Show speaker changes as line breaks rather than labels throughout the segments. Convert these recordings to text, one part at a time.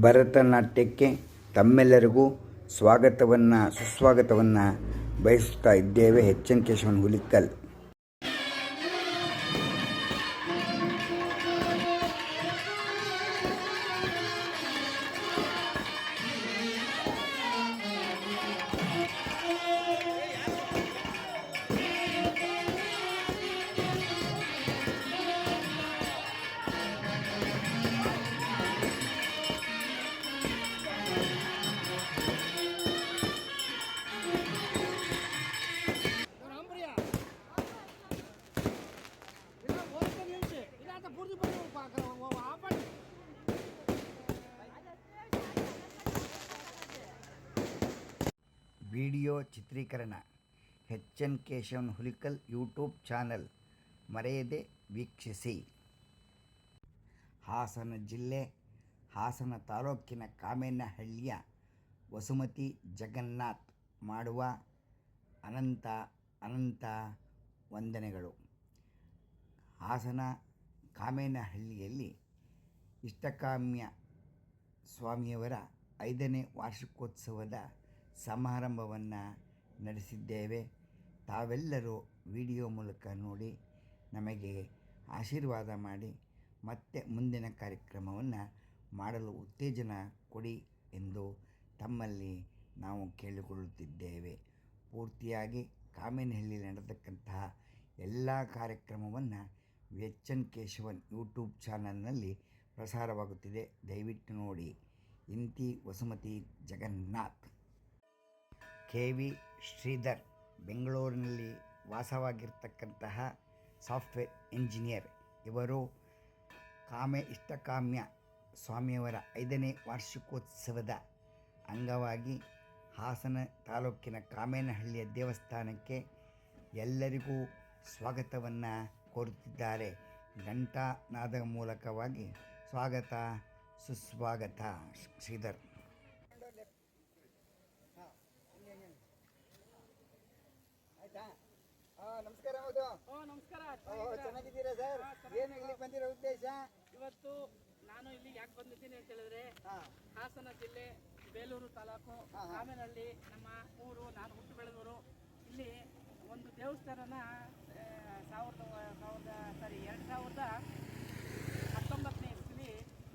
ಭರತನಾಟ್ಯಕ್ಕೆ ತಮ್ಮೆಲ್ಲರಿಗೂ ಸ್ವಾಗತವನ್ನು ಸುಸ್ವಾಗತವನ್ನು ಬಯಸುತ್ತಾ ಇದ್ದೇವೆ
H. N Keshavan Hulikal.
Video ಚಿತ್ರೀಕರಣ, H N Keshavan Hulikal YouTube channel ಮರೆಯದೆ ವೀಕ್ಷಿಸಿ. ಹಾಸನ ಜಿಲ್ಲೆ, ಹಾಸನ ತಾಲೂಕಿನ ಕಾಮೇನಹಳ್ಳಿಯ ವಸುಮತಿ ಜಗನ್ನಾಥ್ ಮಾಡುವ ಅನಂತ ಅನಂತ ವಂದನೆಗಳು. ಹಾಸನ ಕಾಮೇನಹಳ್ಳಿಯಲ್ಲಿ ಇಷ್ಟಕಾಮ್ಯ ಸ್ವಾಮಿಯವರ ಐದನೇ ವಾರ್ಷಿಕೋತ್ಸವದ ಸಮಾರಂಭವನ್ನು ನಡೆಸಿದ್ದೇವೆ. ತಾವೆಲ್ಲರೂ ವಿಡಿಯೋ ಮೂಲಕ ನೋಡಿ ನಮಗೆ ಆಶೀರ್ವಾದ ಮಾಡಿ, ಮತ್ತೆ ಮುಂದಿನ ಕಾರ್ಯಕ್ರಮವನ್ನು ಮಾಡಲು ಉತ್ತೇಜನ ಕೊಡಿ ಎಂದು ತಮ್ಮಲ್ಲಿ ನಾವು ಕೇಳಿಕೊಳ್ಳುತ್ತಿದ್ದೇವೆ. ಪೂರ್ತಿಯಾಗಿ ಕಾಮೇನಹಳ್ಳಿ ನಡೆತಕ್ಕಂತಹ ಎಲ್ಲ ಕಾರ್ಯಕ್ರಮವನ್ನು ಎಚ್ ಎನ್ ಕೇಶವನ್ ಯೂಟ್ಯೂಬ್ ಚಾನಲ್ನಲ್ಲಿ ಪ್ರಸಾರವಾಗುತ್ತಿದೆ. ದಯವಿಟ್ಟು ನೋಡಿ. ಇಂತಿ ವಸುಮತಿ ಜಗನ್ನಾಥ್. ಕೆ ವಿ ಶ್ರೀಧರ್ ಬೆಂಗಳೂರಿನಲ್ಲಿ ವಾಸವಾಗಿರ್ತಕ್ಕಂತಹ ಸಾಫ್ಟ್ವೇರ್ ಇಂಜಿನಿಯರ್. ಇವರು ಕಾಮೆ ಇಷ್ಟಕಾಮ್ಯ ಸ್ವಾಮಿಯವರ ಐದನೇ ವಾರ್ಷಿಕೋತ್ಸವದ ಅಂಗವಾಗಿ ಹಾಸನ ತಾಲೂಕಿನ ಕಾಮೇನಹಳ್ಳಿಯ ದೇವಸ್ಥಾನಕ್ಕೆ ಎಲ್ಲರಿಗೂ ಸ್ವಾಗತವನ್ನು ಕೋರುತ್ತಿದ್ದಾರೆ. ಘಂಟಾನಾದ ಮೂಲಕವಾಗಿ ಸ್ವಾಗತ, ಸುಸ್ವಾಗತ, ಶ್ರೀಧರ್
ಆಯ್ತಾ ಆ, ನಮಸ್ಕಾರ ಹೌದು.
ಓ ನಮಸ್ಕಾರ
ಚೆನ್ನಾಗಿದ್ದೀರಾ ಸರ್? ಏನು ಇಲ್ಲಿ ಬಂದಿರೋ ಉದ್ದೇಶ?
ಇವತ್ತು ನಾನು ಇಲ್ಲಿ ಯಾಕೆ ಬಂದಿದ್ದೀನಿ ಅಂತ ಹೇಳಿದ್ರೆ ಹಾಸನ ಜಿಲ್ಲೆ ಬೇಲೂರು ತಾಲೂಕು ಕಾಮೇನಹಳ್ಳಿ ನಮ್ಮ ಊರು ನಾನು ಹುಟ್ಟು ಬೆಳೆದವರು ಇಲ್ಲಿ ಒಂದು ದೇವಸ್ಥಾನನ ಸಾವಿರದ ಸಾವಿರದ ಸಾರಿ ಎರಡು ಸಾವಿರದ ಹತ್ತೊಂಬತ್ತನೇ ಇಸ್ವಿಲಿ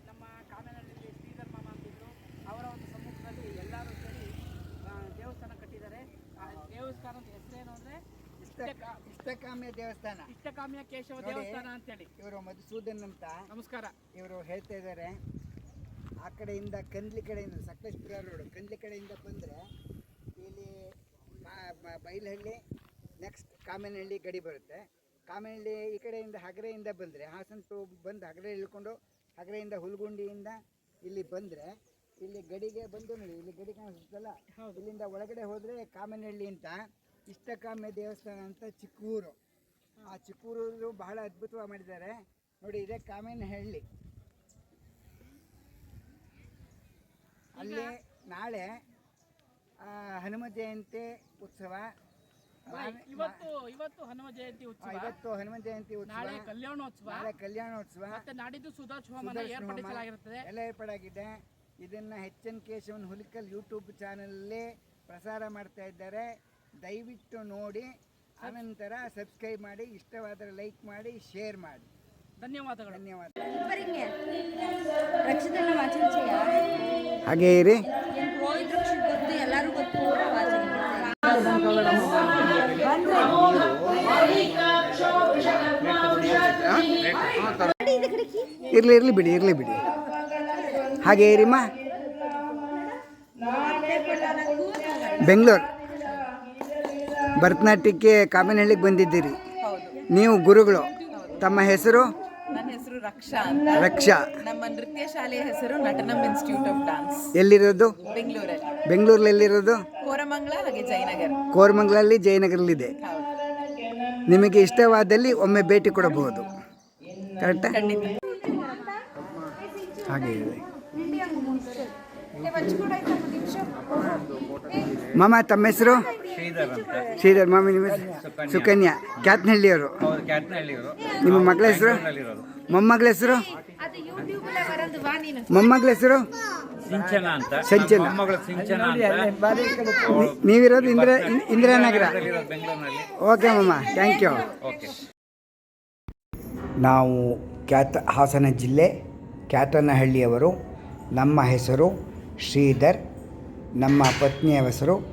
ನಮ್ಮ ಕಾಮೇನಹಳ್ಳಿಯಲ್ಲಿ ಶ್ರೀಧರ್ ಮಾಮ ಅಂತಿದ್ರು ಅವರ ಒಂದು ಸಮ್ಮುಖದಲ್ಲಿ ಎಲ್ಲರೂ ಸೇರಿ ಆ, ದೇವಸ್ಥಾನ ಕಟ್ಟಿದ್ದಾರೆ ಆ ದೇವಸ್ಥಾನದ ಹೆಸರೇನು ಅಂದರೆ
ಇಷ್ಟ ಇಷ್ಟಕಾಮ್ಯ ದೇವಸ್ಥಾನ.
ಇಷ್ಟಕಾಮ್ಯ ಕೇಶವ ದೇವಸ್ಥಾನ ಅಂತ ಹೇಳಿ
ಇವರು ಮಧುಸೂದನ್ ಅಂತ.
ನಮಸ್ಕಾರ.
ಇವರು ಹೇಳ್ತಾ ಇದ್ದಾರೆ ಆ ಕಡೆಯಿಂದ ಕಂದ್ಲಿ ಕಡೆಯಿಂದ ಸಕಲೇಶ್ಪುರ ರೋಡ್ ಕಂದ್ಲಿ ಕಡೆಯಿಂದ ಬಂದರೆ ಇಲ್ಲಿ ಬೈಲಹಳ್ಳಿ ನೆಕ್ಸ್ಟ್ ಕಾಮೇನಹಳ್ಳಿ ಗಡಿ ಬರುತ್ತೆ. ಕಾಮೇನಹಳ್ಳಿ ಈ ಕಡೆಯಿಂದ ಹಗರೆಯಿಂದ ಬಂದರೆ ಹಾಸನ ಟು ಬಂದು ಹಗರೆ ಇಳ್ಕೊಂಡು ಹಗರೆಯಿಂದ ಹುಲ್ಗುಂಡಿಯಿಂದ ಇಲ್ಲಿ ಬಂದರೆ ಇಲ್ಲಿ ಗಡಿಗೆ ಬಂದು ನೋಡಿ ಇಲ್ಲಿ ಗಡಿ ಕಾಣಿಸುತ್ತಲ್ಲ? ಇಲ್ಲಿಂದ ಒಳಗಡೆ ಹೋದರೆ ಕಾಮನಹಳ್ಳಿ ಅಂತ. ಇಷ್ಟಕಾಮ್ಯ ದೇವಸ್ಥಾನ ಅಂತ ಚಿಕ್ಕೂರು. ಆ ಚಿಕ್ಕೂರು ಬಹಳ ಅದ್ಭುತವಾಗಿ ಮಾಡಿದ್ದಾರೆ. ನೋಡಿ ಇದೇ ಕಾಮೇನಹಳ್ಳಿ ಅಲ್ಲಿ ನಾಳೆ ಹನುಮ ಜಯಂತಿ ಉತ್ಸವ.
ಇವತ್ತು ಇವತ್ತು ಹನುಮ ಜಯಂತಿ ಉತ್ಸವ.
ಇವತ್ತು ಹನುಮ ಜಯಂತಿ ಉತ್ಸವ.
ನಾಳೆ ಕಲ್ಯಾಣೋತ್ಸವ.
ನಾಳೆ ಕಲ್ಯಾಣೋತ್ಸವ.
ಮತ್ತೆ ನಾಡಿದ್ದು
ಸುದರ್ಶನ ಹೋಮ
ಏರ್ಪಡಿಸಲಾಗಿರುತ್ತದೆ
ಎಲ್ಲ ಏರ್ಪಾಡಾಗಿದೆ. ಇದನ್ನ H N Keshavan Hulikal YouTube ಚಾನಲ್ಲೇ ಪ್ರಸಾರ ಮಾಡ್ತಾ ಇದ್ದಾರೆ. ದಯವಿಟ್ಟು ನೋಡಿ ಆನಂತರ ಸಬ್ಸ್ಕ್ರೈಬ್ ಮಾಡಿ ಇಷ್ಟವಾದರೆ ಲೈಕ್ ಮಾಡಿ ಶೇರ್ ಮಾಡಿ.
ಧನ್ಯವಾದಗಳು.
ಧನ್ಯವಾದ.
ರಕ್ಷಿತನ
ಹಾಗೆ ಇರಿ.
ರೋಹಿತ್ ರಕ್ಷಿತ್ ಗೊತ್ತು ಎಲ್ಲರೂ ಗೊತ್ತು ವಾಚನ
ಇರ್ಲಿ ಇರ್ಲಿ ಬಿಡಿ ಇರ್ಲಿ ಬಿಡಿ. ಹಾಗೆ ಇರಿಮ್ಮ ಬೆಂಗಳೂರು. ಭರತನಾಟ್ಯಕ್ಕೆ ಕಾಮಿನಹಳ್ಳಿಗೆ ಬಂದಿದ್ದೀರಿ. ನೀವು ಗುರುಗಳು. ತಮ್ಮ ಹೆಸರು?
ನನ್ನ ಹೆಸರು ರಕ್ಷಾ ಅಂತ.
ರಕ್ಷಾ.
ನಮ್ಮ ನೃತ್ಯ ಶಾಲೆಯ ಹೆಸರು ನಟನಂ ಇನ್ಸ್ಟಿಟ್ಯೂಟ್ ಆಫ್ ಡಾನ್ಸ್
ಎಲ್ಲಿರೋದು?
ಬೆಂಗಳೂರಲ್ಲಿ.
ಬೆಂಗಳೂರಲ್ಲಿ ಎಲ್ಲಿರೋದು
ಕೋರಮಂಗಲ ಹಾಗೆ ಜಯನಗರ.
ಕೋರಮಂಗಲಲ್ಲಿ ಜಯನಗರಲ್ಲಿದೆ.
ಹೌದು.
ನಿಮಗೆ ಇಷ್ಟವಾದಲ್ಲಿ ಒಮ್ಮೆ ಭೇಟಿ ಕೊಡಬಹುದು. ಕರೆಕ್ಟಾ?
ಖಂಡಿತ.
ಹಾಗೆ ಇದೆ. ಮಾಮ ತಮ್ಮ ಹೆಸರು?
ಶ್ರೀಧರ್
ಮಾಮಿ ನಿಮ್ಮ ಹೆಸರು? ಸುಕನ್ಯಾ. ಕ್ಯಾತ್ನಹಳ್ಳಿಯವರು ನಿಮ್ಮ ಮಗಳ ಹೆಸರು? ಮೊಮ್ಮಗಳ ಹೆಸರು? ಮೊಮ್ಮಗಳ ಹೆಸರು?
ಸಿಂಚನ ಅಂತ.
ಸಿಂಚನ.
ನಮ್ಮ ಸಿಂಚನ ಅಂತ.
ನೀ- ನೀವಿರೋದು ಇಂದ್ರ ಇನ್- ಇಂದಿರಾನಗರ.
ಬೆಂಗಳೂರಿನಲ್ಲಿ.
ಓಕೆ ಮಮ್ಮ ಥ್ಯಾಂಕ್ ಯು.
ಓಕೆ.
ನಾವು ಕ್ಯಾತ ಹಾಸನ ಜಿಲ್ಲೆ ಕ್ಯಾತನಹಳ್ಳಿಯವರು. ನಮ್ಮ ಹೆಸರು ಶ್ರೀಧರ್. ನಮ್ಮ ಪತ್ನಿಯ ಹೆಸರು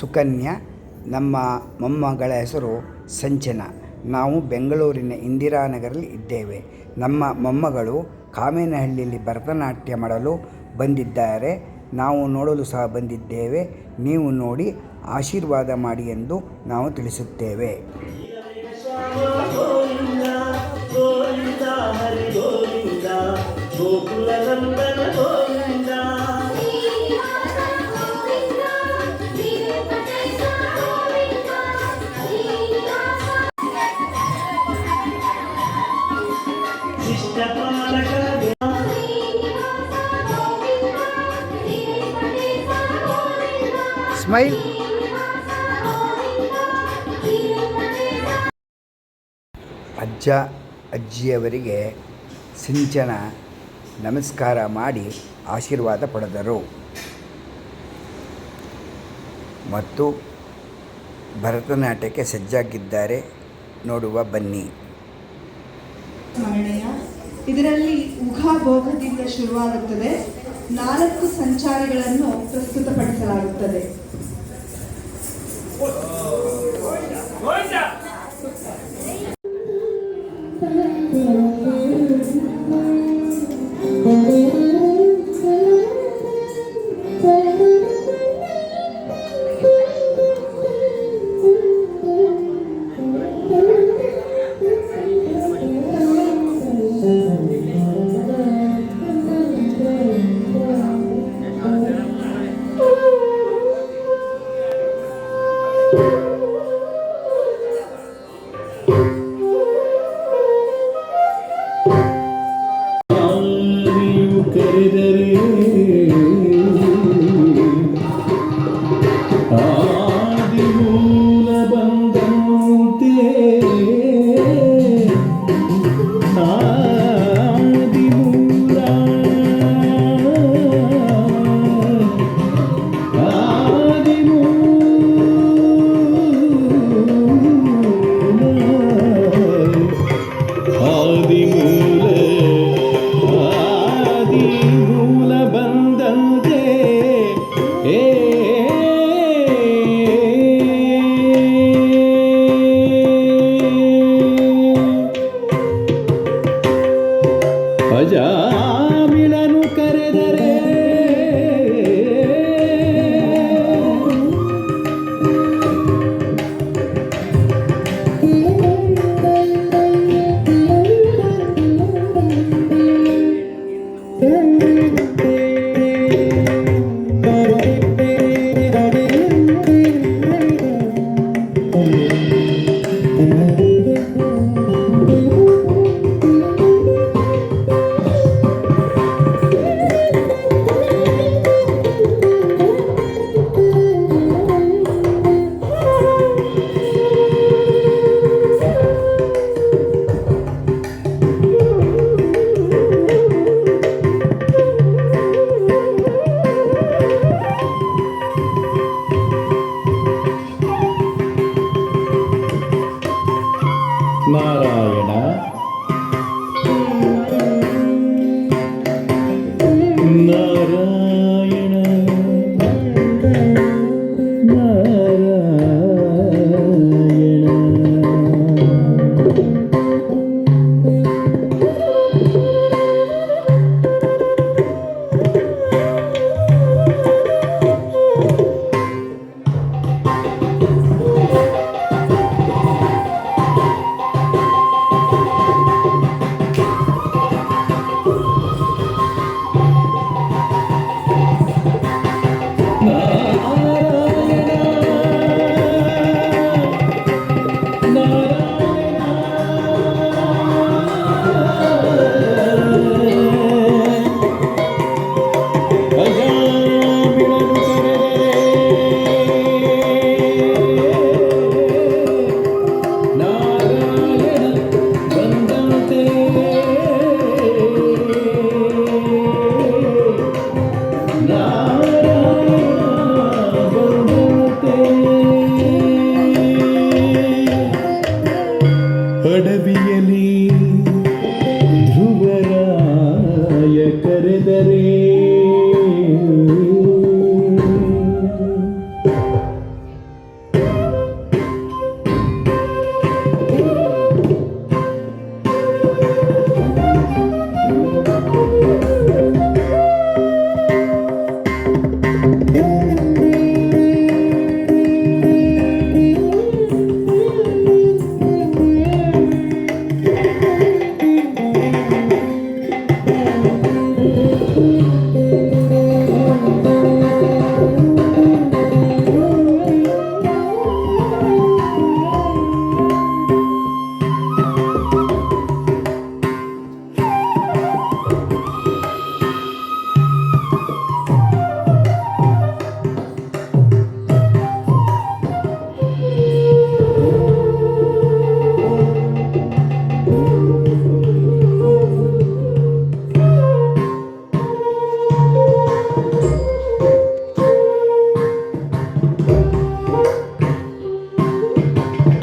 ಸುಕನ್ಯಾ, ನಮ್ಮ ಮೊಮ್ಮಗಳ ಹೆಸರು ಸಂಚನ ನಾವು ಬೆಂಗಳೂರಿನ ಇಂದಿರಾನಗರಲ್ಲಿ ಇದ್ದೇವೆ. ನಮ್ಮ ಮೊಮ್ಮಗಳು ಕಾಮೇನಹಳ್ಳಿಯಲ್ಲಿ ಭರತನಾಟ್ಯ ಮಾಡಲು ಬಂದಿದ್ದಾರೆ. ನಾವು ನೋಡಲು ಸಹ ಬಂದಿದ್ದೇವೆ. ನೀವು ನೋಡಿ ಆಶೀರ್ವಾದ ಮಾಡಿ ಎಂದು ನಾವು ತಿಳಿಸುತ್ತೇವೆ. ಸ್ಮೈಲ್. ಅಜ್ಜ ಅಜ್ಜಿಯವರಿಗೆ ಸಿಂಚನ ನಮಸ್ಕಾರ ಮಾಡಿ ಆಶೀರ್ವಾದ ಪಡೆದರು. ಮತ್ತು ಭರತನಾಟ್ಯಕ್ಕೆ ಸಜ್ಜಾಗಿದ್ದಾರೆ. ನೋಡುವ ಬನ್ನಿ.
ಇದರಲ್ಲಿ ಉಘಾಭೋಗದಿಂದ ಶುರುವಾಗುತ್ತದೆ. ನಾಲ್ಕು ಸಂಚಾರಗಳನ್ನು ಪ್ರಸ್ತುತಪಡಿಸಲಾಗುತ್ತದೆ.
ನೀವು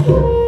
Thank you.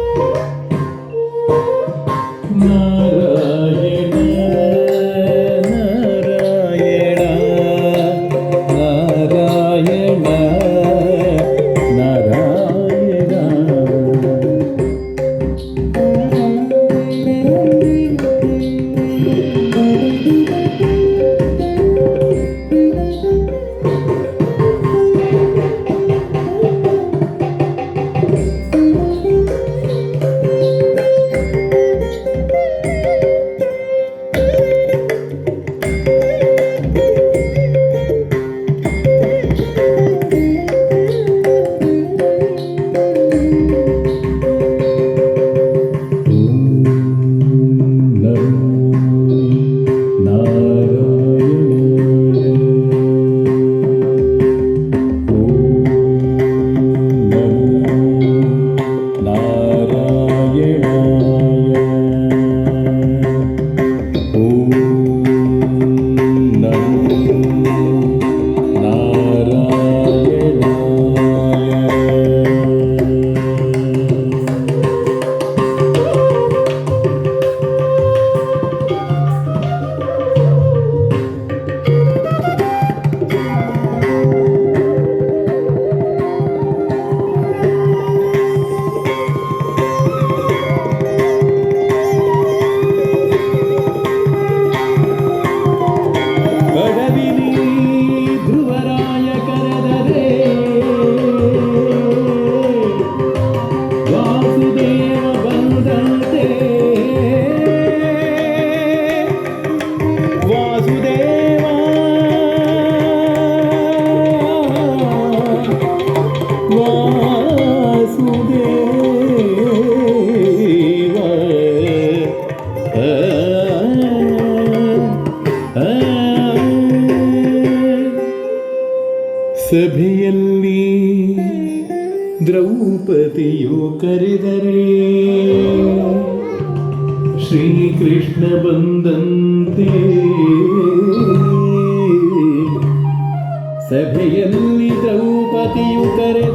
क्यों करे।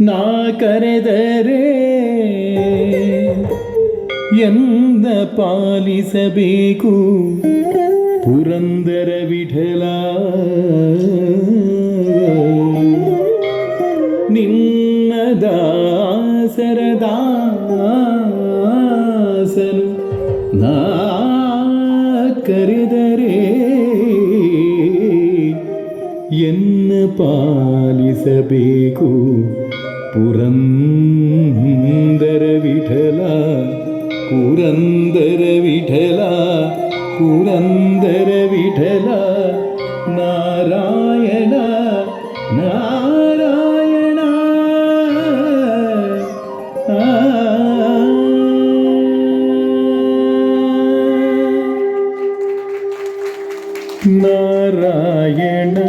ನಾ ಕರೆದರೆ ಎಂದ ಪಾಲಿಸಬೇಕು ಪುರಂದರ ವಿಠಲ ನಿನ್ನ ದಾಸರ ದಾಸನು ನಾ ಕರೆದರೆ ಎನ್ನ ಪಾಲಿಸಬೇಕು പുരന്തരവിഠല പുരന്തര വിഠല നാരായണ നാരായണ. നാരായണ.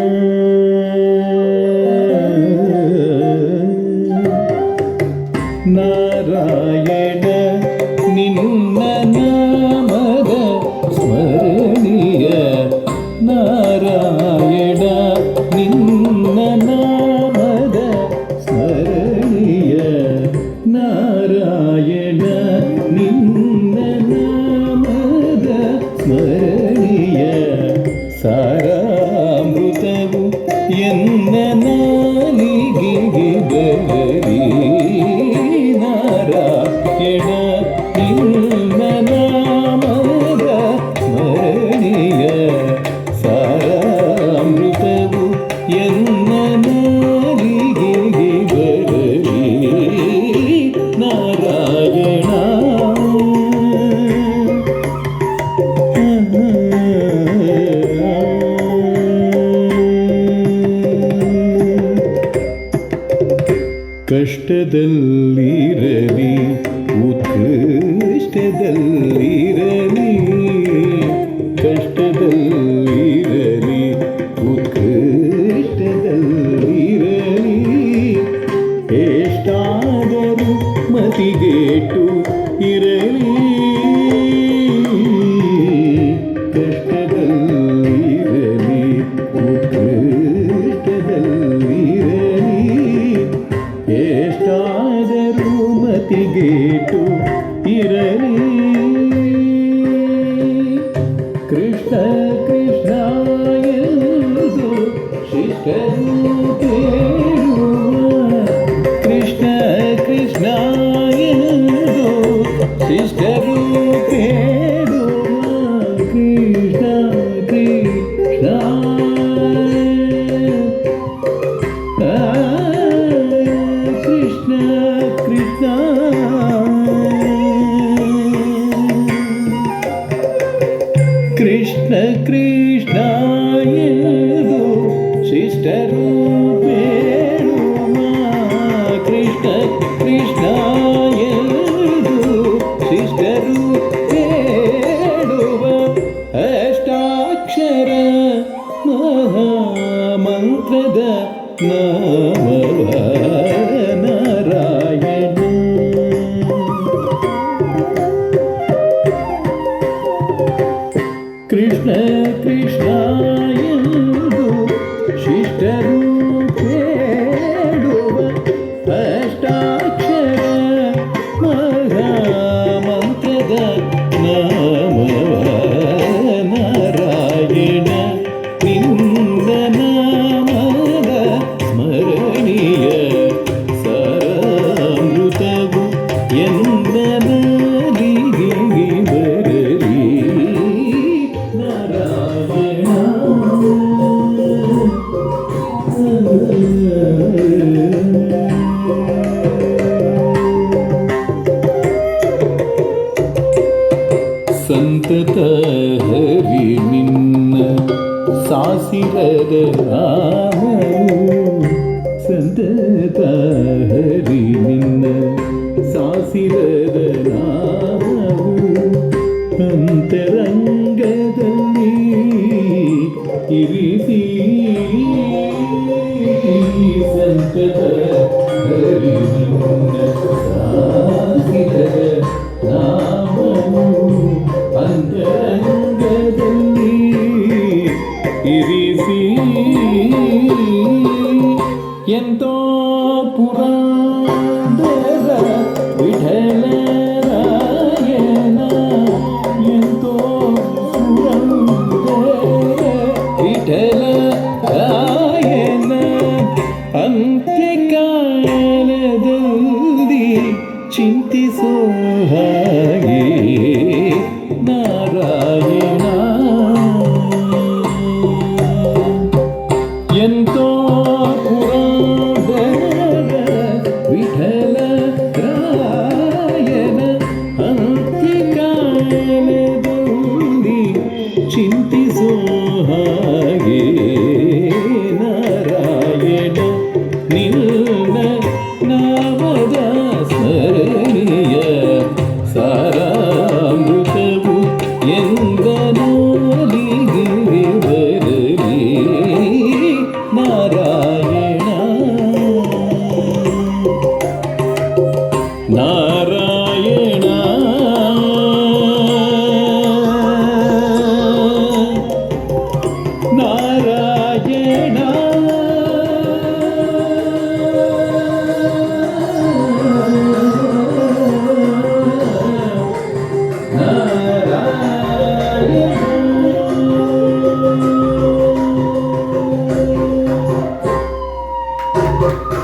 ಎಂದ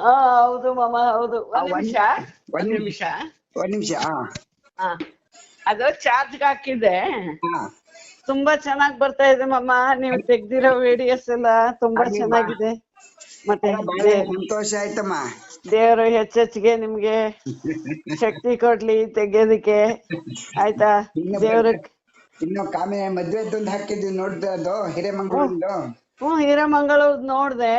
ಹಾ ಹೌದು ಮಾಮ ಹೌದು. ಒಂದ್ ನಿಮಿಷ. ಒಂದ್ ನಿಮಿಷ.
ಒಂದ್ ನಿಮಿಷ ಹಾ
ಅದು ಚಾರ್ಜ್
ಹಾಕಿದೆ
ತುಂಬಾ ಚೆನ್ನಾಗ್ ಬರ್ತಾ ಇದೆ ಮಾಮ. ನೀವು ತೆಗ್ದಿರೋ ವಿಡಿಯೋಸ್ ಎಲ್ಲ ತುಂಬಾ ಚೆನ್ನಾಗಿದೆ. ಮತ್ತೆ
ಸಂತೋಷ ಆಯ್ತಮ್ಮ.
ದೇವರು ಹೆಚ್ಚೆಚ್ಚಿಗೆ ನಿಮ್ಗೆ ಶಕ್ತಿ ಕೊಡ್ಲಿ ತೆಗಿಯೋದಕ್ಕೆ. ಆಯ್ತಾ?
ಇನ್ನು
ದೇವ್ರ
ಇನ್ನು ಕಾಮೆ ಮದ್ವೆದೊಂದು ಹಾಕಿದ್ವಿ ನೋಡ್ದೆ ಅದು ಹಿರೇಮಂಗಲದ್ದು
ಹ್ಮ್ ಹಿರಮಂಗಳ ನೋಡ್ದೆ.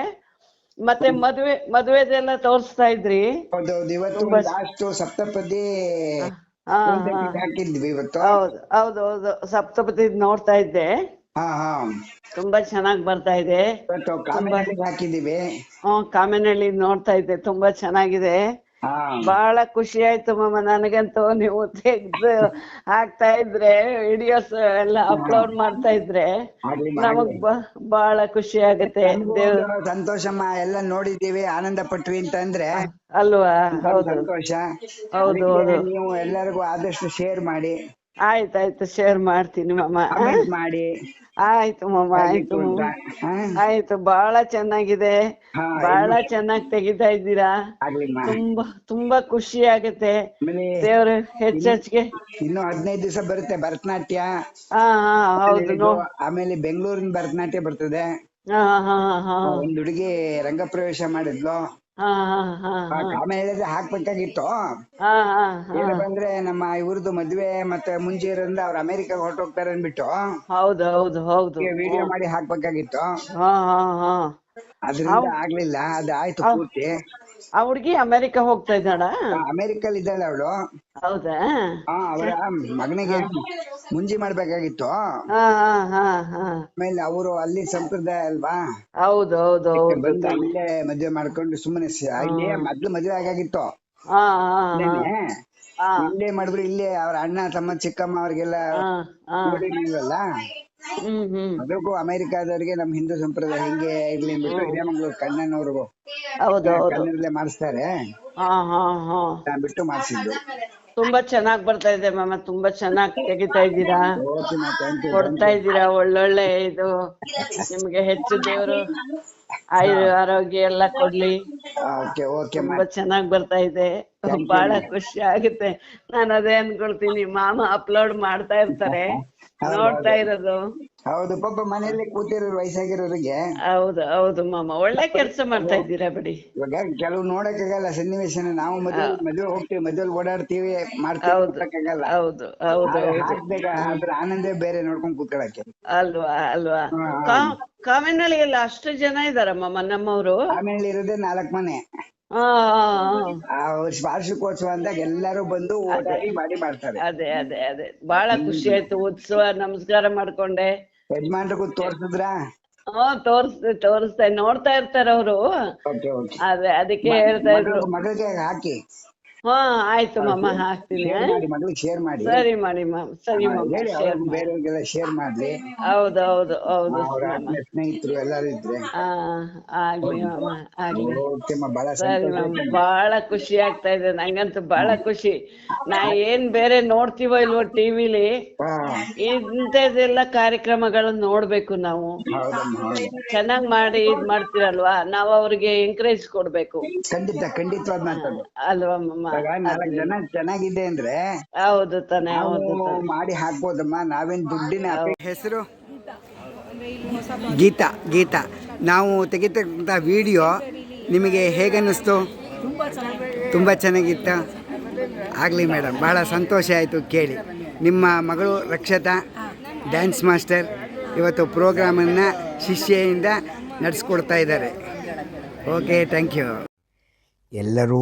ಮತ್ತೆ ಮದ್ವೆ ಮದುವೆದೆಲ್ಲ ತೋರಿಸ್ತಾ ಇದ್ರಿ?
ಹೌದೌದು ಇವತ್ತು ಲಾಸ್ಟ್ ಸಪ್ತಪದಿ ಹಾಕಿದ್ವಿ ಇವತ್ತು.
ಹೌದು ಹೌದು ಹೌದು. ಸಪ್ತಪದಿ ನೋಡ್ತಾ ಇದ್ದೆ. ತುಂಬಾ ಚೆನ್ನಾಗ್ ಬರ್ತಾ ಇದೆ.
ಹಾಕಿದೀವಿ
ಹ್ಮ್ ಕಾಮೆನಹಳ್ಳಿ ನೋಡ್ತಾ ಇದ್ದೆ. ತುಂಬಾ ಚೆನ್ನಾಗಿದೆ. ಬಹಳ ಖುಷಿ ಆಯ್ತು ಮಾಮ ನನಗಂತೂ ನೀವು ತೆಗ್ದು ಹಾಕ್ತಾ ಇದ್ರೆ ವಿಡಿಯೋಸ್ ಎಲ್ಲ ಅಪ್ಲೋಡ್ ಮಾಡ್ತಾ ಇದ್ರೆ ನಮಗ್ ಬಹಳ ಖುಷಿ ಆಗುತ್ತೆ.
ಸಂತೋಷಮ್ಮ ಎಲ್ಲ ನೋಡಿದೀವಿ ಆನಂದ ಪಟ್ವಿ ಅಂತ ಅಂದ್ರೆ
ಅಲ್ವಾ?
ಸಂತೋಷ
ಹೌದು, ಹೌದು.
ನೀವು ಎಲ್ಲರಿಗೂ ಆದಷ್ಟು ಶೇರ್ ಮಾಡಿ.
ಆಯ್ತಾಯ್ತು ಶೇರ್ ಮಾಡ್ತೀನಿ ಮಾಮ.
ಕಮೆಂಟ್ ಮಾಡಿ.
ಆಯ್ತು ಮಾಮ ಆಯ್ತು ಆಯ್ತು ಬಹಳ ಚೆನ್ನಾಗಿದೆ. ಬಹಳ ಚೆನ್ನಾಗಿ ತೆಗಿತಾ ಇದ್ದೀರಾ? ತುಂಬಾ ತುಂಬಾ ಖುಷಿ ಆಗುತ್ತೆ. ದೇವ್ರು ಹೆಚ್ಚೆಚ್ಗೆ.
ಇನ್ನು ಹದಿನೈದು ದಿವಸ ಬರುತ್ತೆ ಭರತನಾಟ್ಯ.
ಹಾ ಹಾ ಹೌದು
ಆಮೇಲೆ ಬೆಂಗಳೂರಿನ ಭರತನಾಟ್ಯ ಬರ್ತದೆ. ಒಂದ್ ಹುಡುಗಿ ರಂಗಪ್ರವೇಶ ಮಾಡಿದ್ಲು. ಆಮೇಲೆ ಹಾಕ್ಬೇಕಾಗಿತ್ತು ಏನು ಬಂದ್ರೆ ನಮ್ಮ ಇವ್ರದ್ದು ಮದ್ವೆ ಮತ್ತೆ ಮುಂಚೆ ಅವ್ರ ಅಮೆರಿಕ ಹೊರಟೋಗ್ತಾರೆ ಅನ್ಬಿಟ್ಟು
ಹೌದು ಹೌದು ಹೌದು.
ವಿಡಿಯೋ ಮಾಡಿ ಹಾಕ್ಬೇಕಾಗಿತ್ತು.
ಹಾ ಹಾ ಹಾ.
ಅದ್ರಿಂದ ಆಗ್ಲಿಲ್ಲ ಅದಾಯ್ತು ಪೂರ್ತಿ.
ಆ ಹುಡ್ಗಿ ಅಮೆರಿಕ ಹೋಗ್ತಾ ಇದ್ದಾಳ?
ಅಮೆರಿಕಲ್ಲಿ ಇದ್ದಾಳೆ ಅವಳು.
ಹೌದಾ?
ಹಾ ಅವರ ಮಗನಿಗೆ ಮುಂಜಿ ಮಾಡ್ಬೇಕಾಗಿತ್ತು.
ಹಾ ಹಾ ಹಾ ಹಾ.
ಆಮೇಲೆ ಅವರು ಅಲ್ಲಿ ಸಂಪ್ರದಾಯ ಅಲ್ವಾ?
ಹೌದು ಹೌದು ಹೌದು.
ಬಂದು ಇಲ್ಲೇ ಮದ್ವೆ ಮಾಡ್ಕೊಂಡು ಸುಮ್ಮನೆ ಇಲ್ಲೇ ಮೊದ್ಲು ಮದ್ವೆ ಆಗಾಗಿತ್ತು.
ಹಾ ಹಾ
ಇಲ್ಲೇನೆ.
ಹಾ.
ಇಲ್ಲೇ ಮಾಡಿದ್ರು ಇಲ್ಲೇ ಅವ್ರ ಅಣ್ಣ ತಮ್ಮ ಚಿಕ್ಕಮ್ಮ ಅವ್ರಿಗೆಲ್ಲ
ಹಾ ಹಾ.
ನೋಡಿರ್ಲಿಲ್ವಲ್ಲ
ಹ್ಮ್ ಹ್ಮ್
ಅದಕ್ಕೂ ಅಮೆರಿಕಾದವ್ರಿಗೆ ನಮ್ ಹಿಂದೂ ಸಂಪ್ರದಾಯ ಹಿಂಗೆ ಇರ್ಲಿ ಅಂದ್ಬಿಟ್ಟು ಹಿರೇಮಂಗ್ಳೂರ್ ಕಣ್ಣನವ್ರಿಗೂ
ಹೌದು ಹೌದು.
ಕನ್ನಡದಲ್ಲೇ ಮಾಡಿಸ್ತಾರೆ.
ಹಾ ಹಾ ಹಾ.
ಬಿಟ್ಟು ಮಾಡಿಸಿದ್ದು.
ತುಂಬಾ ಚೆನ್ನಾಗ್ ಬರ್ತಾ ಇದೆ ಮಾಮ ತುಂಬಾ ಚೆನ್ನಾಗ್ ತೆಗಿತಾ ಇದ್ದೀರಾ? ಕೊಡ್ತಾ ಇದ್ದೀರಾ ಒಳ್ಳೊಳ್ಳೆ ಇದು? ನಿಮ್ಗೆ ಹೆಚ್ಚು ದೇವರು ಆಯು ಆರೋಗ್ಯ ಎಲ್ಲ ಕೊಡ್ಲಿ. ತುಂಬಾ ಚೆನ್ನಾಗ್ ಬರ್ತಾ ಇದೆ. ಬಹಳ ಖುಷಿ ಆಗುತ್ತೆ. ನಾನು ಅದೇ ಅನ್ಕೊಳ್ತೀನಿ ಮಾಮ ಅಪ್ಲೋಡ್ ಮಾಡ್ತಾ ಇರ್ತಾರೆ. ನೋಡ್ತಾ ಇರೋದು.
ಹೌದು ಪಾಪ ಮನೆಯಲ್ಲಿ ಕೂತಿರೋ ವಯಸ್ಸಾಗಿರೋರಿಗೆ.
ಹೌದು ಹೌದು ಮಾಮ. ಒಳ್ಳೆ ಕೆಲಸ ಮಾಡ್ತಾ ಇದ್ದೀರಾ ಬಿಡಿ.
ಇವಾಗ ಕೆಲವು ನೋಡಕ್ಕಾಗಲ್ಲ ಸನ್ನಿವೇಶನ. ನಾವು ಮದುವೆ ಮದುವೆ ಹೋಗ್ತೀವಿ ಮದುವೆಲಿ ಓಡಾಡ್ತೀವಿ ಮಾಡ್ತೀವಿ
ಹೌದು ಹೌದು
ಅದ್ರ ಆನಂದೇ ಬೇರೆ ನೋಡ್ಕೊಂಡ್ ಕೂತ್ಕೊಳಕ್ಕೆ
ಅಲ್ವಾ ಅಲ್ವಾ.
ಹಾ,
ಅಲ್ಲಿ ಕಾಮಿನಹಳ್ಳಿಯಲ್ಲಿ ಅಷ್ಟು ಜನ ಇದಾರಮ್ಮ ನಮ್ಮವರು
ಆಮೇಲೆ ಇರೋದೇ ನಾಲ್ಕು ಮನೆ. ವಾರ್ಷಿಕೋತ್ಸವ ಅಂದಾಗ ಎಲ್ಲರೂ ಬಂದು ಓಡಾಡಿ ಮಾಡಿ ಮಾಡ್ತಾರೆ.
ಅದೇ ಅದೇ ಅದೇ. ಬಹಳ ಖುಷಿ ಆಯ್ತು ಉತ್ಸವ ನಮಸ್ಕಾರ ಮಾಡ್ಕೊಂಡೆ.
ಯಜಮಾನ್ರಿಗೂ ತೋರ್ಸಿದ್ರ?
ಹ್ಮ್ ತೋರ್ಸ್ ತೋರಿಸ್ತಾ ನೋಡ್ತಾ ಇರ್ತಾರ ಅವರು ಅದೇ ಅದಕ್ಕೆ ಹೇಳ್ತಾ ಇದ್ರು.
ಮಗಳಿಗೆ ಹಾಕಿ.
ಹಾ ಆಯ್ತು ಮಾಮ ಹಾಕ್ತೀನಿ
ಮಾಡಿ ಮಗಳಿಗೆ ಶೇರ್ ಮಾಡಿ.
ಸರಿ ಮಾಡಿ ಮಾಮ ಸರಿ
ಹೌದೌದು
ಮಾಮ
ಹೇಳಿ
ಶೇರ್
ಅವ್ರು ಬೇರೆಯವ್ರಿಗೆಲ್ಲ ಶೇರ್ ಮಾಡ್ಲಿ.
ಹೌದು ಹೌದು ಹೌದು
ಅವ್ರ
ಮಾಮ.
ಆತ್ಮೀಯ ಸ್ನೇಹಿತರು ಎಲ್ಲರೂ ಇದ್ರೆ.
ಹಾ ಆಗ್ಲಿ ಮಾಮ ಆಗ್ಲಿ.
ಬಹಳ
ಸರಿ
ಸಂತೋಷ
ಮ್ಯಾಮ್ ಬಹಳ ಖುಷಿ ಆಗ್ತಾ ಇದೆ ನಂಗಂತೂ ಬಹಳ ಖುಷಿ. ನಾ ಏನ್ ಬೇರೆ ನೋಡ್ತೀವೋ ಇಲ್ವೋ ಟಿವಿಲಿ
ಹಾ.
ಇಂಥದ್ದೆಲ್ಲ ಕಾರ್ಯಕ್ರಮಗಳನ್ನ ನೋಡ್ಬೇಕು ನಾವು.
ಹೌದಮ್ಮ ಹೌದು.
ಚೆನ್ನಾಗ್ ಮಾಡಿ ಇದ್ ಮಾಡ್ತೀರಲ್ವಾ? ನಾವ್ ಅವ್ರಿಗೆ ಎಂಕರೇಜ್ ಕೊಡ್ಬೇಕು.
ಖಂಡಿತ ಖಂಡಿತವಾದ ಮಾತದು
ಅಲ್ವಾ ಮಮ್ಮ
ಇವಾಗ ನಾಲ್ಕು ಜನ ಚೆನ್ನಾಗಿದೆ ಅಂದ್ರೆ
ಹೌದು ತಾನೆ
ನಾವು
ಹೌದು ತಾನೆ.
ಮಾಡಿ ಹಾಕ್ಬೋದಮ್ಮ ನಾವೇನ್ ದುಡ್ಡಿನ
ಹೆಸರು? ಗೀತಾ ಗೀತಾ. ನಾವು ತೆಗಿತಕ್ಕಂಥ ವಿಡಿಯೋ ನಿಮಗೆ ಹೇಗನ್ನಿಸ್ತು? ತುಂಬ ಚೆನ್ನಾಗಿತ್ತ? ಆಗಲಿ ಮೇಡಮ್ ಭಾಳ ಸಂತೋಷ ಆಯಿತು ಕೇಳಿ. ನಿಮ್ಮ ಮಗಳು ರಕ್ಷತಾ ಡ್ಯಾನ್ಸ್ ಮಾಸ್ಟರ್ ಇವತ್ತು ಪ್ರೋಗ್ರಾಮನ್ನು ಶಿಷ್ಯೆಯಿಂದ ನಡೆಸ್ಕೊಡ್ತಾ ಇದ್ದಾರೆ. ಓಕೆ ಥ್ಯಾಂಕ್ ಯು ಎಲ್ಲರೂ